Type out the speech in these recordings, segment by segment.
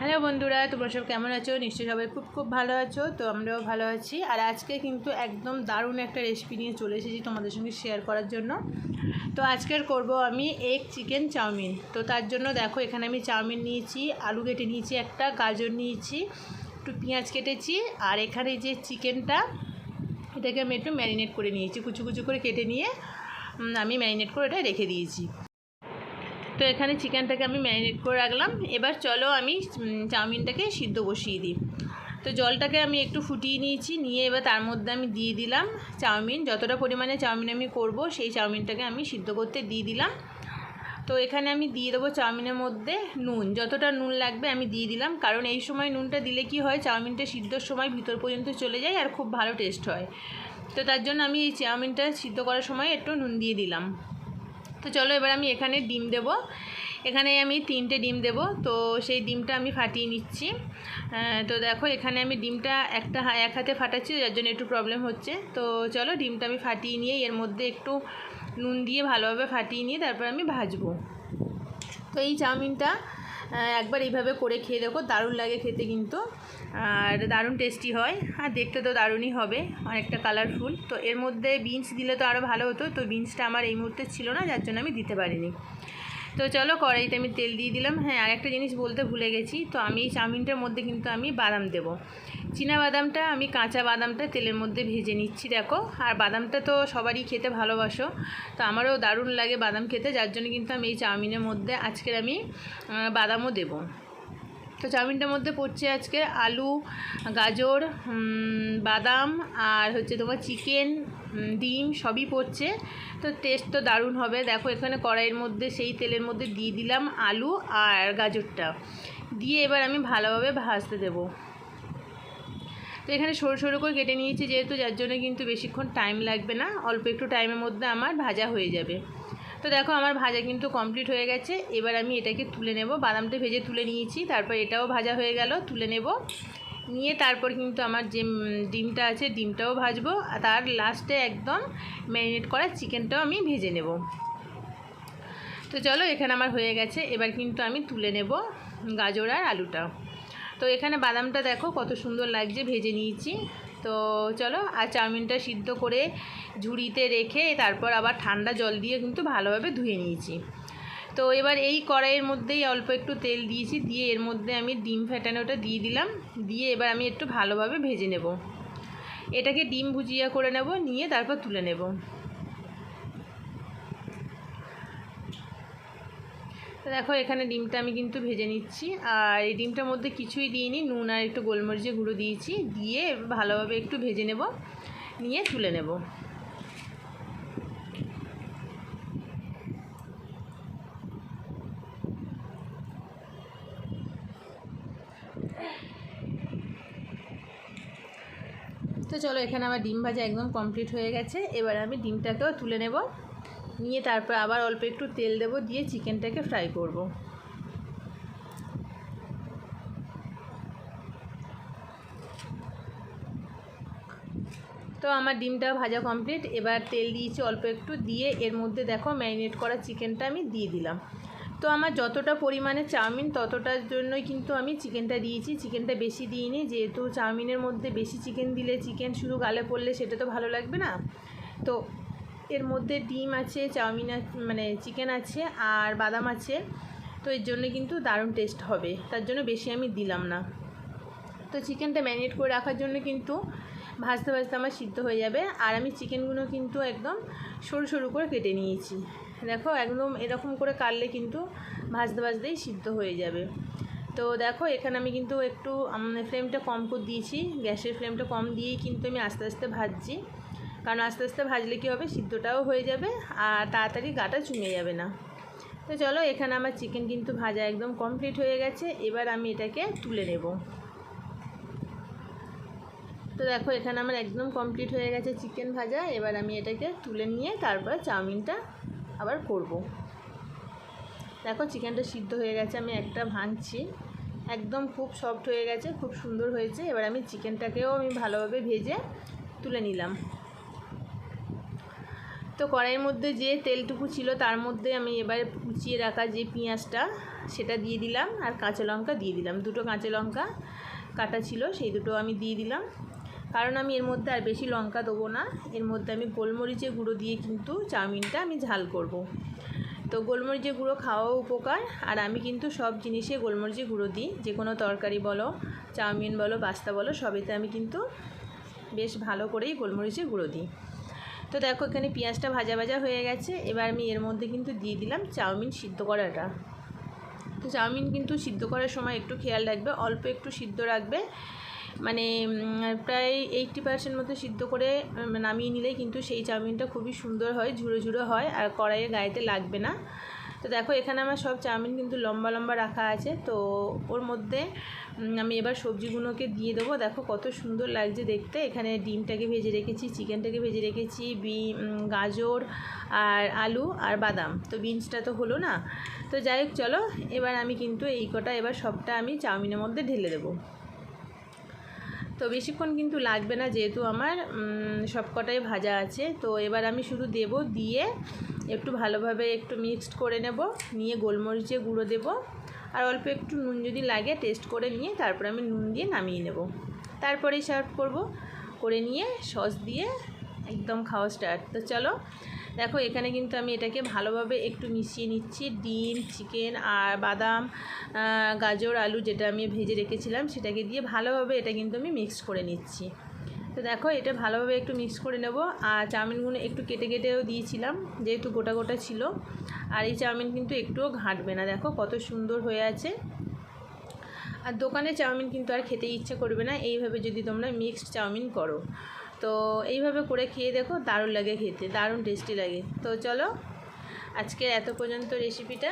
Hello বন্ধুরা, তোমরা সব কেমন আছো? নিশ্চয়ই সবাই খুব খুব ভালো আছো, তো আমরাও ভালো আছি। আর আজকে কিন্তু একদম দারুণ একটা রেসিপি নিয়ে চলে এসেছি তোমাদের সঙ্গে শেয়ার করার জন্য। তো আজকের করব আমি এগ চিকেন চাউমিন। তো তার জন্য দেখো, এখানে আমি চাউমিন নিয়েছি, আলু কেটে নিয়েছি একটা, গাজর নিয়েছি, একটু পেঁয়াজ কেটেছি, আর এখানে যে চিকেনটা এটাকে আমি একটু ম্যারিনেট করে নিয়েছি। কুচু কুচু করে কেটে নিয়ে আমি ম্যারিনেট করে এটা রেখে দিয়েছি। তো এখানে চিকেনটাকে আমি ম্যারিনেট করে রাখলাম। এবার চলো আমি চাউমিনটাকে সিদ্ধ বসিয়ে দিই। তো জলটাকে আমি একটু ফুটিয়ে নিয়েছি, নিয়ে এবার তার মধ্যে আমি দিয়ে দিলাম চাউমিন। যতটা পরিমাণে চাউমিন আমি করব, সেই চাউমিনটাকে আমি সিদ্ধ করতে দিয়ে দিলাম। তো এখানে আমি দিয়ে দেবো চাউমিনের মধ্যে নুন। যতটা নুন লাগবে আমি দিয়ে দিলাম। কারণ এই সময় নুনটা দিলে কি হয়, চাউমিনটা সিদ্ধর সময় ভিতর পর্যন্ত চলে যায় আর খুব ভালো টেস্ট হয়। তো তার জন্য আমি এই চাউমিনটা সিদ্ধ করার সময় একটু নুন দিয়ে দিলাম। তো চলো এবার আমি এখানে ডিম দেব। এখানে আমি তিনটে ডিম দেব। তো সেই ডিমটা আমি ফাটিয়ে নিচ্ছি। তো দেখো এখানে আমি ডিমটা একটা এক হাতে ফাটাচ্ছি, যার জন্য একটু প্রবলেম হচ্ছে। তো চলো ডিমটা আমি ফাটিয়ে নিয়ে এর মধ্যে একটু নুন দিয়ে ভালোভাবে ফাটিয়ে নিয়ে তারপর আমি ভাজবো। তো এই চাউমিনটা একবার এইভাবে করে খেয়ে দেখো, দারুণ লাগে খেতে কিন্তু। আর দারুণ টেস্টি হয়। আর দেখতে তো দারুণই হবে, অনেকটা কালারফুল তো এর মধ্যে বিনস দিলে তো আরও ভালো হতো, তো বিনসটা আমার এই মুহূর্তে ছিল না, যার জন্য আমি দিতে পারিনি। তো চলো কড়াইতে আমি তেল দিয়ে দিলাম। হ্যাঁ আর একটা জিনিস বলতে ভুলে গেছি, তো আমি এই চাউমিনটার মধ্যে কিন্তু আমি বাদাম দেবো। বাদামটা, আমি কাঁচা বাদামটা তেলের মধ্যে ভেজে নিচ্ছি, দেখো। আর বাদামটা তো সবারই খেতে ভালোবাসো, তো আমারও দারুণ লাগে বাদাম খেতে, যার জন্য কিন্তু আমি এই চাউমিনের মধ্যে আজকের আমি বাদামও দেবো। তো চাউমিনটার মধ্যে পড়ছে আজকে আলু, গাজর বাদাম, আর হচ্ছে তোমার চিকেন ডিম, সবই পড়ছে। তো টেস্ট তো দারুণ হবে। দেখো এখানে কড়াইয়ের মধ্যে, সেই তেলের মধ্যে দিয়ে দিলাম আলু আর গাজরটা। দিয়ে এবার আমি ভালোভাবে ভাজতে দেবো। তো এখানে সরু সরু করে কেটে নিয়েছি যেহেতু, যার জন্য কিন্তু বেশিক্ষণ টাইম লাগবে না। অল্প একটু টাইমের মধ্যে আমার ভাজা হয়ে যাবে। তো দেখো, আমার ভাজা কিন্তু কমপ্লিট হয়ে গেছে। এবার আমি এটাকে তুলে নেব। বাদামটা ভেজে তুলে নিয়েছি। তারপর এটাও ভাজা হয়ে গেল, তুলে নেব। নিয়ে তারপর কিন্তু আমার যে ডিমটা আছে, ডিমটাও ভাজবো। তার লাস্টে একদম ম্যারিনেট করা চিকেনটাও আমি ভেজে নেব। তো চলো, এখানে আমার হয়ে গেছে। এবার কিন্তু আমি তুলে নেব গাজর আর আলুটা। তো এখানে বাদামটা দেখো কত সুন্দর লাগছে, ভেজে নিয়েছি। তো চলো, আর চাউমিনটা সিদ্ধ করে ঝুড়িতে রেখে তারপর আবার ঠান্ডা জল দিয়ে কিন্তু ভালোভাবে ধুয়ে নিয়েছি। তো এবার এই কড়াইয়ের মধ্যেই অল্প একটু তেল দিয়েছি, দিয়ে এর মধ্যে আমি ডিম ফেটানোটা দিয়ে দিলাম। দিয়ে এবার আমি একটু ভালোভাবে ভেজে নেব। এটাকে ডিম ভুজিয়া করে নেব, নিয়ে তারপর তুলে নেব। তো দেখো, এখানে ডিমটা আমি কিন্তু ভেজে নিচ্ছি। আর এই ডিমটার মধ্যে কিছুই দিইনি, নুন আর একটু গোলমরিচের গুঁড়ো দিয়েছি। দিয়ে ভালোভাবে একটু ভেজে নেব, নিয়ে তুলে নেব। তো চলো, এখানে আমার ডিম ভাজা একদম কমপ্লিট হয়ে গেছে। এবার আমি ডিমটাকেও তুলে নেব। নিয়ে তারপর আবার অল্প একটু তেল দেবো, দিয়ে চিকেনটাকে ফ্রাই করব। তো আমার ডিমটা ভাজা কমপ্লিট এবার তেল দিয়েছি অল্প একটু, দিয়ে এর মধ্যে দেখো ম্যারিনেট করা চিকেনটা আমি দিয়ে দিলাম। তো আমার যতটা পরিমাণে চাউমিন, ততটার জন্যই কিন্তু আমি চিকেনটা দিয়েছি। চিকেনটা বেশি দিইনি, যেহেতু চাউমিনের মধ্যে বেশি চিকেন দিলে চিকেন শুধু গালে পড়লে সেটা তো ভালো লাগবে না। তো এর মধ্যে ডিম আছে, চাউমিন মানে চিকেন আছে আর বাদাম আছে। তো এর জন্য কিন্তু দারুণ টেস্ট হবে। তার জন্য বেশি আমি দিলাম না। তো চিকেনটা ম্যারিনেট করে রাখার জন্য কিন্তু ভাজতে ভাজতে আমার সিদ্ধ হয়ে যাবে। আর আমি চিকেনগুলো কিন্তু একদম সরু সরু করে কেটে নিয়েছি। দেখো একদম এরকম করে কাটলে কিন্তু ভাজতে ভাজতেই সিদ্ধ হয়ে যাবে। তো দেখো এখানে আমি কিন্তু একটু ফ্লেমটা কম করে দিয়েছি। গ্যাসের ফ্লেমটা কম দিয়েই কিন্তু আমি আস্তে আস্তে ভাজছি। কারণ আস্তে আস্তে ভাজলে কী হবে? সিদ্ধটাও হয়ে যাবে আর তাড়াতাড়ি গাটা চুমে যাবে না। তো চলো, এখানে আমার চিকেন কিন্তু ভাজা একদম কমপ্লিট হয়ে গেছে। এবার আমি এটাকে তুলে নেব। তো দেখো, এখানে আমার একদম কমপ্লিট হয়ে গেছে চিকেন ভাজা। এবার আমি এটাকে তুলে নিয়ে তারপর চাউমিনটা আবার করব। দেখো চিকেনটা সিদ্ধ হয়ে গেছে, আমি একটা ভাঙছি। একদম খুব সফট হয়ে গেছে, খুব সুন্দর হয়েছে। এবার আমি চিকেনটাকেও আমি ভালোভাবে ভেজে তুলে নিলাম। তো কড়াইয়ের মধ্যে যে তেলটুকু ছিল তার মধ্যে আমি এবার কুচিয়ে রাখা যে পেঁয়াজটা, সেটা দিয়ে দিলাম আর কাঁচা লঙ্কা দিয়ে দিলাম। দুটো কাঁচা লঙ্কা কাটা ছিল, সেই দুটো আমি দিয়ে দিলাম। কারণ আমি এর মধ্যে আর বেশি লঙ্কা দেবো না। এর মধ্যে আমি গোলমরিচের গুঁড়ো দিয়ে কিন্তু চাউমিনটা আমি ঝাল করব। তো গোলমরিচের গুঁড়ো খাওয়াও উপকার। আর আমি কিন্তু সব জিনিসে গোলমরিচের গুঁড়ো দিই। যে কোনো তরকারি বলো, চাউমিন বলো, পাস্তা বলো, সবেতে আমি কিন্তু বেশ ভালো করেই গোলমরিচের গুঁড়ো দিই। তো দেখো এখানে পেঁয়াজটা ভাজা ভাজা হয়ে গেছে। এবার আমি এর মধ্যে কিন্তু দিয়ে দিলাম চাউমিন সিদ্ধ করাটা। তো চাউমিন কিন্তু সিদ্ধ করার সময় একটু খেয়াল রাখবে, অল্প একটু সিদ্ধ রাখবে। মানে প্রায় এইটটি পার্সেন্ট মতো সিদ্ধ করে নামিয়ে নিলে কিন্তু সেই চাউমিনটা খুবই সুন্দর হয় ঝুড়ো ঝুড়ো হয়, আর কড়াইয়ের গায়েতে লাগবে না। তো দেখো, এখানে আমার সব চাউমিন কিন্তু লম্বা লম্বা রাখা আছে। তো ওর মধ্যে আমি এবার সবজিগুলোকে দিয়ে দেবো। দেখো, কত সুন্দর লাগছে দেখতে। এখানে ডিমটাকে ভেজে রেখেছি, চিকেনটাকে ভেজে রেখেছি, বি গাজর আর আলু আর বাদাম। তো বিনসটা তো হলো না। তো যাই হোক, চলো, এবার আমি কিন্তু এই কটা, এবার সবটা আমি চাউমিনের মধ্যে ঢেলে দেবো। তো বেশিক্ষণ কিন্তু লাগবে না যেহেতু আমার সব কটাই ভাজা আছে। তো এবার আমি শুধু দেব দিয়ে একটু ভালোভাবে একটু মিক্সড করে নেব, নিয়ে গোলমরিচে গুঁড়ো দেব। আর অল্প একটু নুন যদি লাগে, টেস্ট করে নিয়ে তারপর আমি নুন দিয়ে নামিয়ে নেব। তারপরেই সার্ভ করব। করে নিয়ে সস দিয়ে একদম খাওয়া স্টার্ট তো চলো, দেখো এখানে কিন্তু আমি এটাকে ভালোভাবে একটু মিশিয়ে নিচ্ছি। ডিম, চিকেন আর বাদাম গাজর, আলু যেটা আমি ভেজে রেখেছিলাম, সেটাকে দিয়ে ভালোভাবে এটা কিন্তু আমি মিক্স করে নিচ্ছি। তো দেখো, এটা ভালোভাবে একটু মিক্স করে নেব। আর চাউমিনগুলো একটু কেটে কেটেও দিয়েছিলাম, যেহেতু গোটা গোটা ছিল। আর এই চাউমিন কিন্তু একটুও ঘাঁটবে না। দেখো, কত সুন্দর হয়ে আছে। আর দোকানে চাউমিন কিন্তু আর খেতে ইচ্ছে করবে না। এইভাবে যদি তোমরা মিক্সড চাউমিন করো। তো এইভাবে করে খেয়ে দেখো, দারুণ লাগে খেতে, দারুণ টেস্টি লাগে। তো চলো আজকে এত পর্যন্ত রেসিপিটা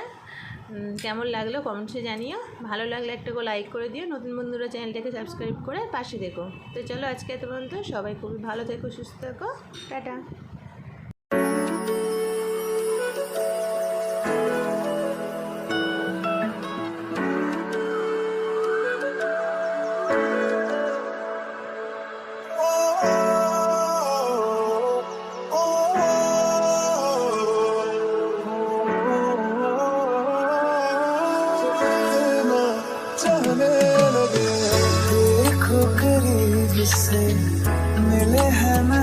কেমন লাগল কমেন্টসে জানিও। ভালো লাগলে একটা লাইক করে দিও। নতুন বন্ধুরা চ্যানেলটাকে সাবস্ক্রাইব করে পাশে দেখো। তো চলো আজকে এত পর্যন্ত সবাই খুবই ভালো থেকো, সুস্থ থেকো। টাটা।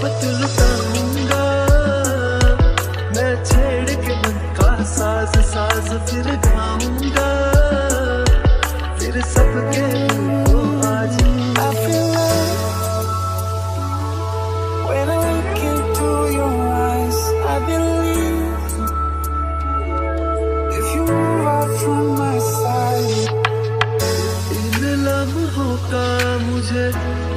मोहब्बत लुटाऊँगा मैं छेड़ के का फिर गाऊँगा। फिर सबके